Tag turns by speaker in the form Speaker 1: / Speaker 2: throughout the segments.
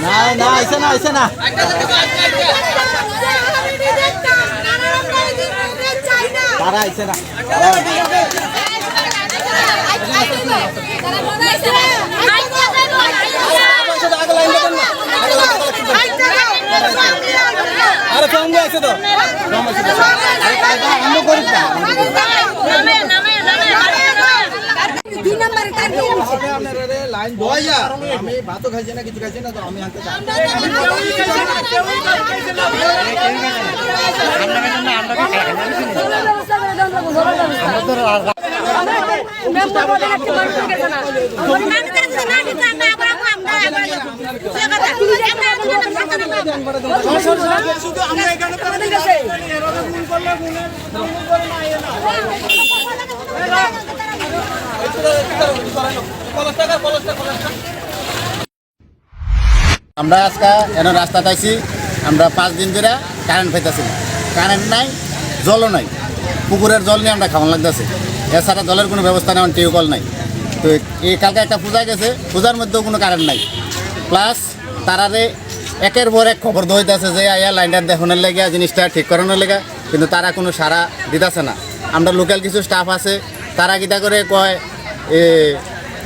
Speaker 1: না না আইসে না আইসে না তারা আইসে না আরে সঙ্গে আছে তো অন্য করিস না
Speaker 2: দুই নম্বরে তার কি হয়েছে?
Speaker 1: লাইন বয়া আমি ভাতও খাইছি না কিছু খাইছি না তো আমি আনতে চাই
Speaker 3: আমরা আজকে এনে রাস্তা পাইছি। আমরা পাঁচ দিন ধরে কারেন্ট পাইতেছি কারেন্ট নাই, জলও নাই। পুকুরের জল নিয়ে আমরা খাওয়ান লাগতেছে। এছাড়া জলের কোনো ব্যবস্থা নেই, টিউবওয়েল নাই। তো এই কালকে একটা পূজা গেছে, পূজার মধ্যেও কোনো কারেন্ট নাই। প্লাস তারারে একের পর এক খবর দইতেছে যে, আয়া, লাইনটা দেখানোর লেগে জিনিসটা ঠিক করানোর লেগে কিন্তু তারা কোনো সারা দিতেছে না। আমরা লোকাল কিছু স্টাফ আছে, তারা কিতা করে কয়, এ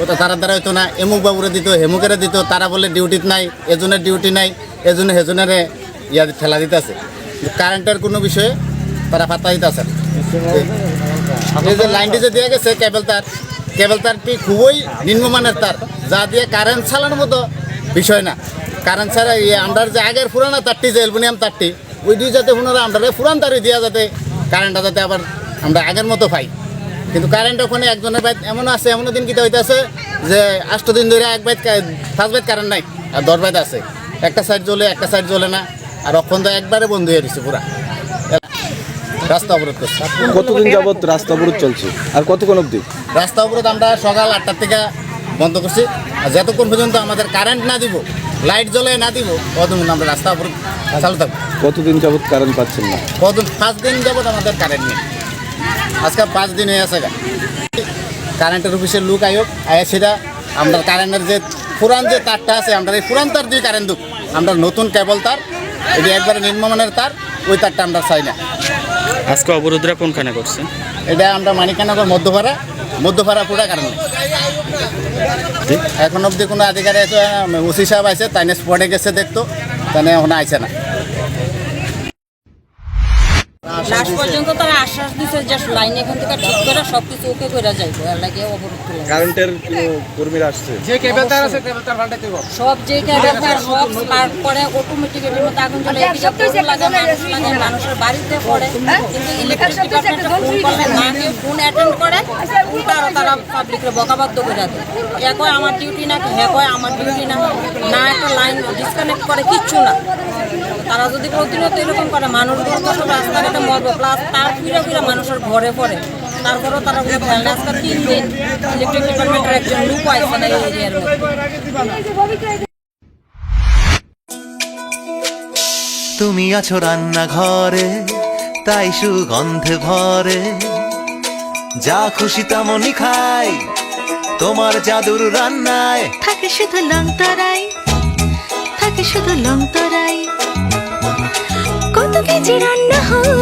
Speaker 3: ওটা তারা দ্বারা হইতো না, এমুক বাবুরে দিত, হেমুকেরে দিত। তারা বলে ডিউটিত নাই, এজনের ডিউটি নাই, এজনে হেজনেরে ইয়া ঠেলা দিতেছে। কারেন্টের কোনো বিষয়ে তারা পাত্তা দিতেছে। এই যে লাইনটি যে দিয়ে গেছে কেবল তার। কেবল তারটি খুবই নিম্নমানের তার। যা দিয়ে কারেন্ট চালানোর মতো বিষয় না। কারেন্ট ছাড়া ইয়ে আমরা যে আগের পুরানো তারটি, যে অ্যালুমিনিয়াম তারটি, ওই দুই যাতে পুনরা আমরা পুরান তারই দেওয়া যাতে কারেন্টটা যাতে আবার আমরা আগের মতো পাই। কিন্তু কারেন্ট ওখানে একজনের বাইত এমন আছে এমন দিন কিটা হইতেছে যে আষ্ট দিন ধরে এক বাইত পাঁচ বাইত কারেন্ট নাই, আর দশ বাইত আছে। একটা সাইড জ্বলে, একটা সাইড জ্বলে না, আর অক্ষণ তো একবারে বন্ধ হয়ে গেছে পুরা। রাস্তা অবরোধ করছে।
Speaker 4: কতদিন যাবত রাস্তা অবরোধ চলছে? আর কতক্ষণ অবধি?
Speaker 3: রাস্তা অবরোধ আমরা সকাল আটটার থেকে বন্ধ করছি। আর যতক্ষণ পর্যন্ত আমাদের কারেন্ট না দিব লাইট জ্বলে না দিব ততক্ষণ আমরা রাস্তা অবরোধ চালু থাকব।
Speaker 4: কতদিন যাবত কারেন্ট পাচ্ছেন না?
Speaker 3: কত পাঁচ দিন যাবত আমাদের কারেন্ট নেই। আজকে পাঁচ দিন হয়ে আছে। কারেন্টের অফিসের লোক আয়োগ আয়া সেটা আমরা কারেন্টের যে পুরান যে তারটা আছে আমরা এই পুরান তার দিয়ে কারেন্ট দুক আমরা নতুন কেবল তার এটি একবারে নিম্নমানের তার ওই তারটা আমরা চাই না।
Speaker 5: আজকে অবরোধরা কোনখানে করছে?
Speaker 3: এটা আমরা মানিকানগর মধ্যপাড়া মধ্যপাড়া পুরা কারণে। এখন অবধি কোনো আধিকারিক ওসি সাহেব আছে তাই স্পটে গেছে দেখতো তাই এখন আইসে না।
Speaker 6: লাস্ট পর্যন্ত তারা আশ্বাস দিচ্ছে যে লাইন এখান থেকে ঠিক করে সব কিছু ওকে করে যাইবো এর লাগে অবরোধ তুলে
Speaker 4: কারেন্টের কর্মীরা আসছে?
Speaker 1: যে কেবল তার আছে কেবল তার পাল্টাই দেব।
Speaker 6: সব যে সব স্পার্ক করে অটোমেটিক এর মধ্যে আগুন জ্বলে। এদিকে গরু লাগে মানুষ লাগে মানুষের বাড়িতে পড়ে। কিন্তু ইলেকট্রিক ডিপার্টমেন্টে ফোন করলে না কেউ ফোন অ্যাটেন্ড করে উল্টা আরও তারা পাবলিকরে করে দেয়। আমার ডিউটি না হে কয় আমার ডিউটি না। না একটা লাইন ডিসকানেক্ট করে কিচ্ছু না। তারা যদি প্রতিনিয়ত এরকম করে মানুষগুলো তো সব রাস্তাঘাটে প্লাস তার ফিরে ফিরে মানুষের ঘরে পড়ে। তারপরেও তারা কোনো খেয়াল নেই। আজকে তিন দিন ইলেকট্রিক ডিপার্টমেন্টের একজন লোক আছে না এই এরিয়ার মধ্যে।
Speaker 7: তুমি আছো রান্নাঘরে তাই সুগন্ধে ভরে। যা খুশি তেমনই খাই তোমার জাদুর রান্নায়।
Speaker 8: থাকে শুধু লং তরাই থাকে শুধু লং তরাই কত কেজি রান্না হয়?